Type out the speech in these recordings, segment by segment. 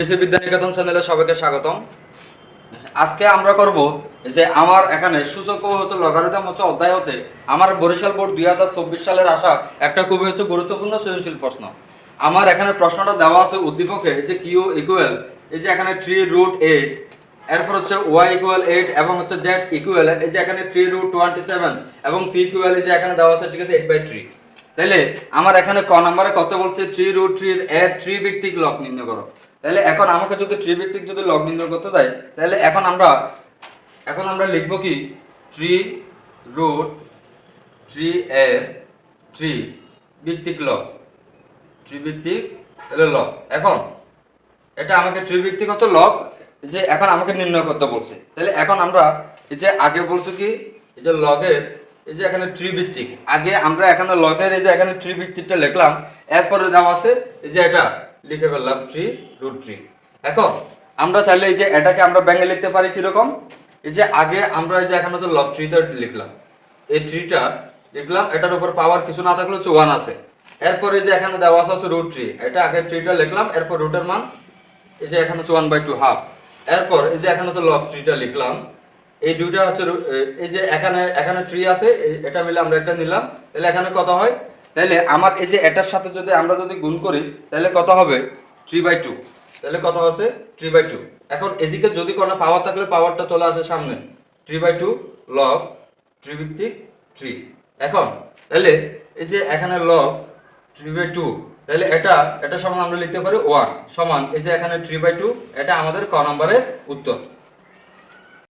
কৃষি বিদ্যানিকেতন চ্যানেলে সবাইকে স্বাগতম। আজকে আমরা করব যে আমার এখানে সূচক হচ্ছে লগারিদম হচ্ছে অধ্যায় হতে আমার বরিশাল বোর্ড দুই হাজার চব্বিশ সালের আসা একটা খুবই হচ্ছে গুরুত্বপূর্ণ সৃজনশীল প্রশ্ন। আমার এখানে প্রশ্নটা দেওয়া আছে উদ্দীপকে যে কিউ ইকুয়াল এই যে এখানে থ্রি রুট এইট এরপর হচ্ছে ওয়াই ইকুয়াল এইট এবং হচ্ছে জেড ইকুয়াল এই যে এখানে থ্রি রুট টোয়েন্টি সেভেন এবং পি ইকুয়াল এই যে এখানে দেওয়া আছে, ঠিক আছে এইট বাই থ্রি তাহলে আমার এখানে ক নম্বরে কত বলছে? থ্রি রুট থ্রি এর থ্রি ভিত্তিক লক নির্ণয় করো। তাহলে এখন আমাকে যদি থ্রি ভিত্তিক যদি লগ নির্ণয় করতে চাই তাহলে এখন আমরা এখন আমরা লিখব কি? ট্রি রুট ট্রি এর ট্রি ভিত্তিক লক ট্রি ভিত্তিক তাহলে লক এখন, এটা আমাকে থ্রি ভিত্তিক লক যে এখন আমাকে নির্ণয় করতে বলছে। তাহলে এখন আমরা, এই যে আগে বলছি কি? এই যে লগের এই যে এখানে থ্রি ভিত্তিক। আগে আমরা এখানে লগের এই যে এখানে থ্রি ভিত্তিকটা লিখলাম, এরপরে দেওয়া আছে, এই যে এটা। লিখে ফেললাম থ্রি রুট থ্রি এখন আমরা চাইলে এই যে এটাকে আমরা ব্যাঙ্গে লিখতে পারি কীরকম? এই যে আগে আমরা এই যে এখন তো লগ থ্রিটা লিখলাম, এই থ্রিটা লিখলাম এটার উপর পাওয়ার কিছু না থাকলে হচ্ছে ওয়ান আছে। এরপরে যে এখানে দেওয়া আছে হচ্ছে রুট থ্রি এটা আগে থ্রিটা লিখলাম, এরপর রুটের মান এই যে এখানে হচ্ছে ওয়ান বাই টু হাফ এরপর এই যে এখানে হচ্ছে লগ থ্রিটা লিখলাম, এই দুইটা হচ্ছে এই যে এখানে এখানে থ্রি আছে এটা মিলে আমরা একটা নিলাম। তাহলে এখানে কত হয়? তাহলে আমার এই যে এটার সাথে যদি আমরা যদি গুণ করি তাহলে কত হবে? থ্রি বাই টু তাহলে কত হচ্ছে? থ্রি বাই টু এখন এদিকে যদি কোনো পাওয়ার থাকলে পাওয়ারটা চলে আসে সামনে। Three by two log three ভিত্তিক থ্রি এখন তাহলে এই যে এখানে লগ থ্রি বাই টু তাহলে এটা এটা সমান আমরা লিখতে পারি ওয়ান সমান এই যে এখানে থ্রি বাই টু এটা আমাদের ক নম্বরের উত্তর।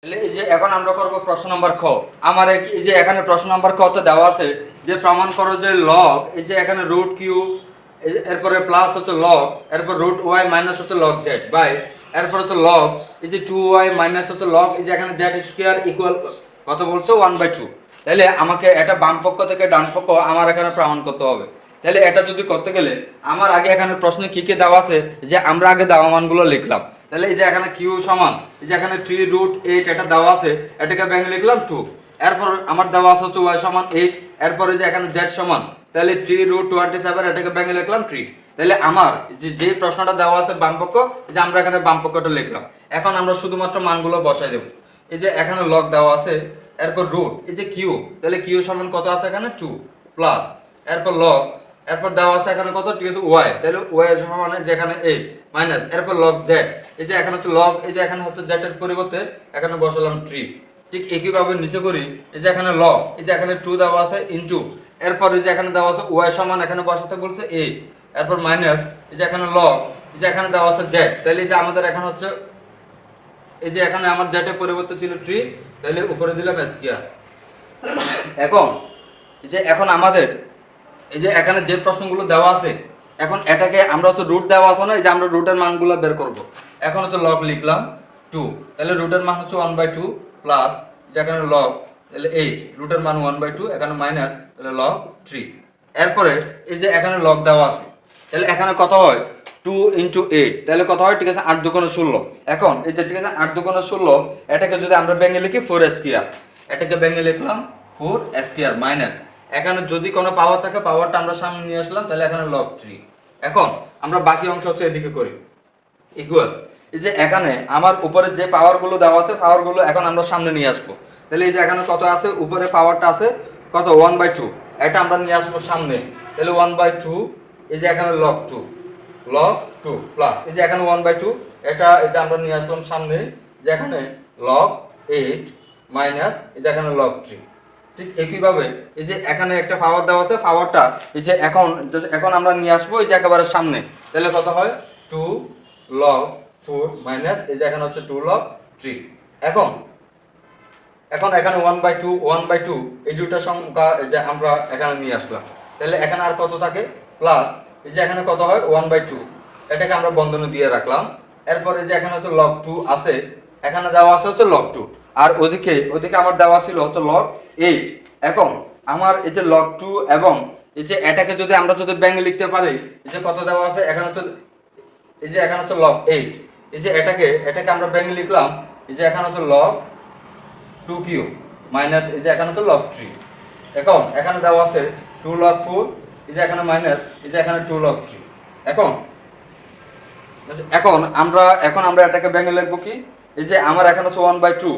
তাহলে এই যে এখন আমরা করব প্রশ্ন নম্বর খ। আমার এই যে এখানে প্রশ্ন নম্বর খ তো দেওয়া আছে যে প্রমাণ করো যে লগ এই যে এখানে রুট কিউ এরপরে প্লাস হচ্ছে লগ এরপর রুট ওয়াই মাইনাস হচ্ছে লগ জেড বাই এরপর হচ্ছে লগ এই যে টু ওয়াই মাইনাস হচ্ছে লগ এই যে এখানে জেড স্কোয়ার ইকুয়াল কত বলছো? ওয়ান বাই টু তাহলে আমাকে এটা বাম পক্ষ থেকে ডান পক্ষ আমার এখানে প্রমাণ করতে হবে। তাহলে এটা যদি করতে গেলে, আমার আগে এখানে প্রশ্নে কী কী দেওয়া আছে, যে আমরা আগে দেওয়া মানগুলো লিখলাম। তাহলে এই যে এখানে কিউ সমান, এই যে এখানে থ্রি রুট এইট এটা দেওয়া আছে, এটাকে ব্যাঙ্গে লিখলাম টু এরপর আমার দেওয়া আছে হচ্ছে ওয়াই সমান এইট এরপরে যে এখানে জেড সমান, তাহলে থ্রি রুট টোয়েন্টি সেভেন এটাকে ব্যাঙ্গে লিখলাম থ্রি তাহলে আমার যে যে প্রশ্নটা দেওয়া আছে বাম পক্ষ এই যে আমরা এখানে বাম পক্ষটা লিখলাম। এখন আমরা শুধুমাত্র মানগুলো বসাই দেবো। এই যে এখানে লগ দেওয়া আছে, এরপর রুট এই যে কিউ তাহলে কিউ সমান কত আছে এখানে? টু প্লাস এরপর লক এরপর দেওয়া আছে এখানে কত? ঠিক আছে ওয়াই তাহলে ওয়াই সমান যেখানে এইট মাইনাস এরপর লক জেড এই যে এখানে হচ্ছে লক এই যে এখানে হচ্ছে জেড এর পরিবর্তে, এখানে বসালাম ট্রি ঠিক একইভাবে নিচে করি এই যে এখানে ল এই যে এখানে টু দেওয়া আছে ইনটু এরপর এই যে এখানে দেওয়া আছে ওয়াই সমান এখানে বসাতে বলছে এ এরপর মাইনাস এই যে এখানে ল এই যে এখানে দেওয়া আছে জেড তাহলে এই যে আমাদের এখানে হচ্ছে এই যে এখানে আমার জেটের পরিবর্তে ছিল ট্রি তাহলে উপরে দিলাম স্কিয়ার এখন যে এখন আমাদের এই যে এখানে যে প্রশ্নগুলো দেওয়া আছে এখন এটাকে আমরা হচ্ছে রুট দেওয়া আছে না এই যে আমরা রুটের মানগুলো বের করব এখন হচ্ছে লগ লিখলাম টু তাহলে রুটের মান হচ্ছে ওয়ান বাই টু প্লাস যেখানে লগ তাহলে এইট রুটের মান ওয়ান বাই টু এখানে মাইনাস তাহলে লগ থ্রি এরপরে এই যে এখানে লগ দেওয়া আছে, তাহলে এখানে কত হয়? টু ইন্টু এইট তাহলে কত হয়? ঠিক আছে, আট দুগুণে ষোলো। এখন, এই যে ঠিক আছে, আট দুগুণে ষোলো, এটাকে যদি আমরা ব্যাঙ্গে লিখি ফোর স্কোয়ার এটাকে ব্যাঙ্গে লিখলাম ফোর স্কোয়ার মাইনাস এখানে যদি কোনো পাওয়ার থাকে পাওয়ারটা আমরা সামনে নিয়ে আসলাম, তাহলে এখানে লগ থ্রি এখন, আমরা বাকি অংশ হচ্ছে এদিকে করি। ইকুয়াল যে এখানে আমার উপরে যে পাওয়ারগুলো দেওয়া আছে পাওয়ারগুলো এখন আমরা সামনে নিয়ে আসব। তাহলে এই যে এখানে কত আছে? উপরে পাওয়ারটা আছে কত? ওয়ান বাই টু এটা আমরা নিয়ে আসব সামনে। তাহলে ওয়ান বাই টু এই যে এখানে log two log two plus এই যে এখানে ওয়ান বাই টু এটা এই যে আমরা নিয়ে আসলাম সামনে, যে এখানে লক এইট মাইনাস এই যে এখানে লক থ্রি ঠিক একইভাবে এই যে এখানে একটা পাওয়ার দেওয়া আছে পাওয়ারটা এই যে এখন এখন আমরা নিয়ে আসব, এই যে একেবারে সামনে। তাহলে কত হয়? টু লগ ফোর মাইনাস, এই যে এখানে হচ্ছে টু লগ থ্রি এখন এখন এখানে one by two one by two এই দুটা সংখ্যা যে আমরা এখানে নিয়ে আসলাম। তাহলে এখানে আর কত থাকে? প্লাস এই যে এখানে কত হয়? ওয়ান বাই টু এটাকে আমরা বন্ধনে দিয়ে রাখলাম। এরপর যে এখানে হচ্ছে লগ টু আছে, এখানে দেওয়া আছে হচ্ছে লগ টু আর ওদিকে ওদিকে আমার দেওয়া ছিল হচ্ছে লগ এইট এখন, আমার এই যে লগ টু এবং এই যে এটাকে যদি আমরা যদি ব্যাঙ্ক লিখতে পারি, এই যে কত দেওয়া আছে? এখানে হচ্ছে, এই যে এখানে হচ্ছে লগ এইট এই যে এটাকে এটাকে আমরা ব্যাঙ্গে লিখলাম, এই যে এখানে হচ্ছে লগ টু কিউ মাইনাস এই যে এখানে হচ্ছে লগ থ্রি এখন এখানে দেওয়া আছে টু লগ ফোর এই যে এখানে মাইনাস এই যে এখানে টু লগ থ্রি এখন এখন আমরা এখন আমরা এটাকে ব্যাঙ্গে লিখব কি? এই যে আমার এখানে হচ্ছে ওয়ান বাই টু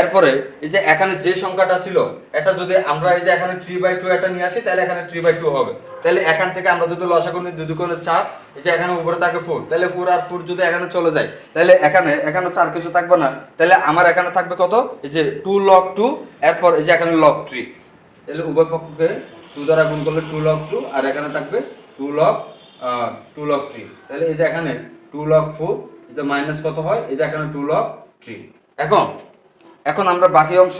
এরপরে এই যে এখানে যে সংখ্যাটা ছিল, এটা যদি আমরা এই যে এখানে থ্রি বাই টু এটা নিয়ে আসি, তাহলে এখানে থ্রি বাই টু হবে। তাহলে এখান থেকে আমরা যদি লসাগু করি দুই দুগুণে চার, এই যে এখানে উপরে থাকে ফোর তাহলে ফোর আর ফোর যদি এখানে চলে যায়, তাহলে এখানে এখানে চার কিছু থাকবে না। তাহলে আমার এখানে থাকবে কত? এই যে টু লক টু এরপর এই যে এখানে লক থ্রি তাহলে উভয় পক্ষকে টু দ্বারা গুণ করলে টু লক টু আর এখানে থাকবে two log two log three তাহলে এই যে এখানে টু লক ফোর যে মাইনাস কত হয়? এই যে এখানে টু লক থ্রি এখন এখন আমরা বাকি অংশ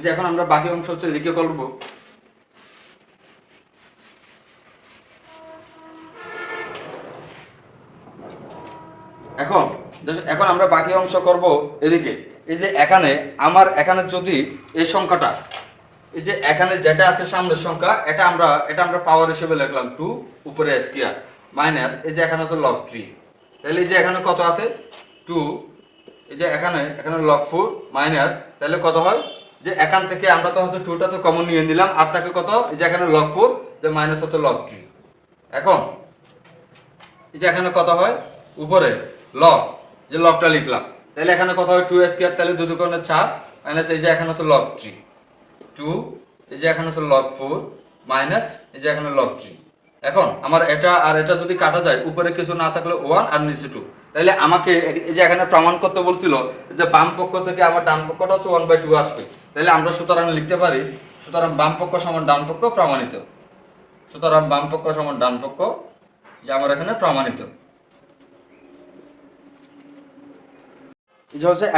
যে এখন আমরা বাকি অংশ হচ্ছে লিখে করব। এখন এখন আমরা বাকি অংশ করব এদিকে। এই যে এখানে, আমার এখানে যদি এই সংখ্যাটা, এই যে এখানে যেটা আছে সামনের সংখ্যা, এটা আমরা এটা আমরা পাওয়ার হিসেবে লিখলাম টু উপরে স্কয়ার মাইনাস এই যে এখানে তো লগ থ্রি তাহলে এই যে এখানে কত আছে? টু এই যে এখানে এখানে লক ফোর মাইনাস তাহলে কত হয়? যে এখান থেকে আমরা তো হয়তো টুটা তো কমন নিয়ে নিলাম, আর তাকে কত? এই যে এখানে লক ফোর যে মাইনাস হচ্ছে লক থ্রি এখন, এই যে এখানে কত হয়? উপরে লগ যে লকটা লিখলাম। তাহলে এখানে কত হয়? টু স্কোয়ার তাহলে দুটো দুকোণে চার মাইনাস এই যে এখানে হচ্ছে লক থ্রি টু এই যে এখানে হচ্ছে লক ফোর মাইনাস এই যে এখানে লক থ্রি এখন আমার এটা আর এটা যদি কাটা যায়, উপরে কিছু না থাকলে ওয়ান আর নিচে টু তাহলে আমাকে এই যে এখানে প্রমাণ করতে বলছিল যে বাম পক্ষ থেকে আমার ডান পক্ষটা হচ্ছে ওয়ান বাই টু আসবে। তাহলে আমরা সুতরাং লিখতে পারি, সুতরাং বাম পক্ষ সমান ডান পক্ষ প্রমাণিত। সুতরাং বাম পক্ষ সমান ডান পক্ষ যে আমার এখানে প্রমাণিত।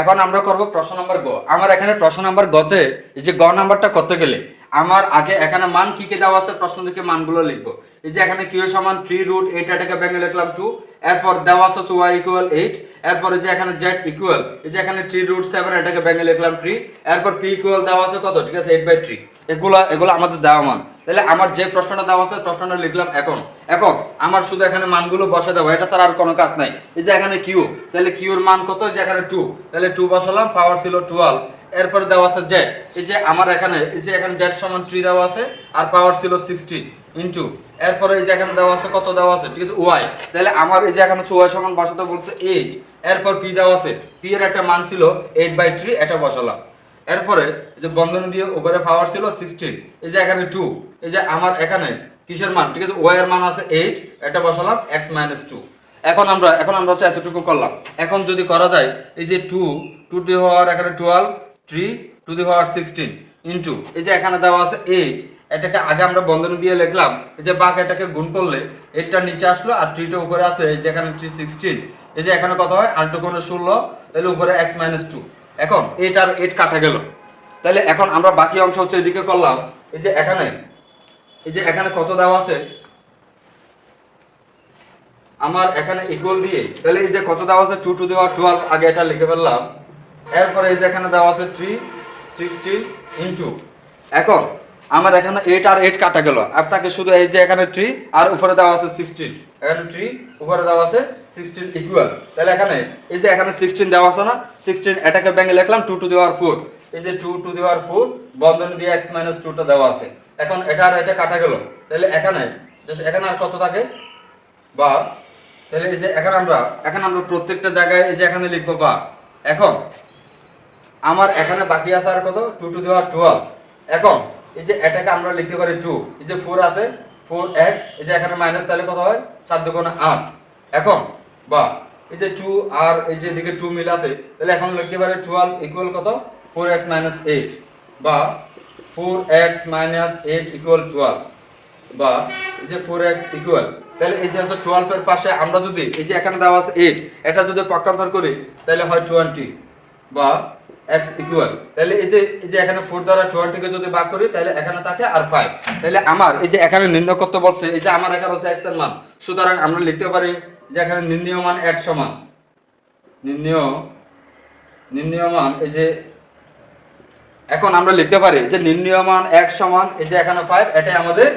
এখন আমরা করব প্রশ্ন নাম্বার গ। আমার এখানে প্রশ্ন নাম্বার গতে এই যে গ নাম্বারটা করতে গেলে আমার আগে এখানে মান কি কি দেওয়া আছে প্রশ্ন থেকে মানগুলো লিখব। এই যে এখানে কিউ সমান থ্রি রুট এইট এটাকে ভেঙে লিখলাম টু এরপর দেওয়া আছে হচ্ছে ওয়াই ইকুয়াল এইট এরপর যে এখানে জেড ইকুয়াল এই যে এখানে থ্রি রুট সেভেন এটাকে ভেঙে লিখলাম থ্রি এরপর পি ইকুয়াল দেওয়া আছে কত? ঠিক আছে এইট বাই থ্রি এগুলো এগুলো আমাদের দেওয়া মান। তাহলে আমার যে প্রশ্নটা দেওয়া আছে, প্রশ্নটা লিখলাম এখন। এখন, আমার শুধু এখানে মানগুলো বসে দেবো, এটা ছাড়া আর কোনো কাজ নাই। এই যে এখানে কিউ তাহলে কিউর মান কত? যে এখানে টু তাহলে টু বসালাম পাওয়ার ছিল টুয়েলভ এরপরে দেওয়া আছে জেড এই যে আমার এখানে, এই যে এখানে জেড সমান থ্রি দেওয়া আছে, আর পাওয়ার ছিল সিক্সটি ইন্টু এরপরে এই যে এখানে দেওয়া আছে, কত দেওয়া আছে? ঠিক আছে ওয়াই তাহলে আমার এই যে এখানে হচ্ছে ওয়াই সমান বসাতে বলছে এইট এরপর পি দেওয়া আছে। পি এর একটা মান ছিল এইট বাই থ্রি এটা বসালাম। এরপরে যে বন্ধন দিয়ে ওপরে পাওয়ার ছিল সিক্সটিন এই যে এখানে টু এই যে আমার এখানে কিসের মান? ঠিক আছে ওয়াই এর মান আছে এইট এটা বসালাম এক্স মাইনাস টু এখন আমরা এখন আমরা হচ্ছে এতটুকু করলাম। এখন যদি করা যায়, এই যে টু টু দি হওয়ার এখানে twelve three to the power sixteen into এই যে এখানে দেওয়া আছে এইট এটাকে আগে আমরা বন্ধনী দিয়ে লিখলাম, এই যে বাঘ এটাকে গুণ করলে এইটটা নিচে আসলো আর থ্রিটা উপরে আছে, এই যে এখানে থ্রি সিক্সটিন এই যে এখানে কত হয়? আটটু কোনো ষোলো, তাহলে উপরে এক্স মাইনাস টু এখন এইট আর এইট কাটা গেল। তাহলে এখন আমরা বাকি অংশ হচ্ছে এদিকে করলাম, এই যে এখানে, এই যে এখানে কত দেওয়া আছে? আমার এখানে ইকুয়াল দিয়ে, তাহলে এই যে কত দেওয়া আছে? টু টু দেওয়া টুয়েলভ আগে এটা লিখে ফেললাম। এরপরে এই যে এখানে দেওয়া আছে থ্রি সিক্সটিন ইন্টু এখন, আমার এখানে এইট আর এইট কাটা গেল। আর তাকে শুধু এই যে এখানে থ্রি আর উপরে দেওয়া আছে সিক্সটিন এখানে থ্রি উপরে দেওয়া আছে সিক্সটিন ইকুয়াল তাহলে এখানে, এই যে এখানে সিক্সটিন দেওয়া আছে না সিক্সটিন এটাকে ব্যাঙ্গে লিখলাম টু টু দেওয়ার ফোর এই যে টু টু দেওয়ার ফোর বন্ধন দিয়ে এক্স মাইনাস টুটা দেওয়া আছে। এখন এটা আর এটা কাটা গেল। তাহলে এখানে এখানে আর কত থাকে? বা তাহলে এই যে এখন আমরা এখন আমরা প্রত্যেকটা জায়গায় এই যে এখানে লিখব বা এখন আমার এখানে বাকি আছে আর কত? টু টু দেওয়ার টুয়েলভ এখন, এই যে এটাকে আমরা লিখতে পারি টু এই যে ফোর আছে ফোর এক্স এই যে এখানে মাইনাস তাহলে কত হয়? সাত দুগুণে আট। এখন, বা, এই যে টু আর এই যে এদিকে টু মিল আছে, তাহলে এখন লিখতে পারি টুয়েলভ ইকুয়াল কত? ফোর এক্স মাইনাস এইট বা four X minus eight equal twelve বা, এই যে ফোর এক্স ইকুয়াল তাহলে এই যে হচ্ছে টুয়েলভ এর পাশে আমরা যদি, এই যে এখানে দেওয়া আছে এইট এটা যদি পক্ষান্তর করি, তাহলে হয় টোয়েন্টি বা এক্স ইকুয়াল তাহলে এই যে এই যে এখানে ফোর দ্বারা টোয়েন্টিকে যদি ভাগ করি, তাহলে এখানে থাকে আর ফাইভ তাহলে আমার, এই যে এখানে নির্ণয় করতে বলছে, এই যে আমার এখানে হচ্ছে এক্সের মান। সুতরাং আমরা লিখতে পারি যে এখানে নির্ণয় মান এক সমান। নির্ণয় নির্ণয় মান, এই যে, এখন আমরা লিখতে পারি যে নির্ণয় মান এক সমান, এই যে এখানে ফাইভ এটাই আমাদের।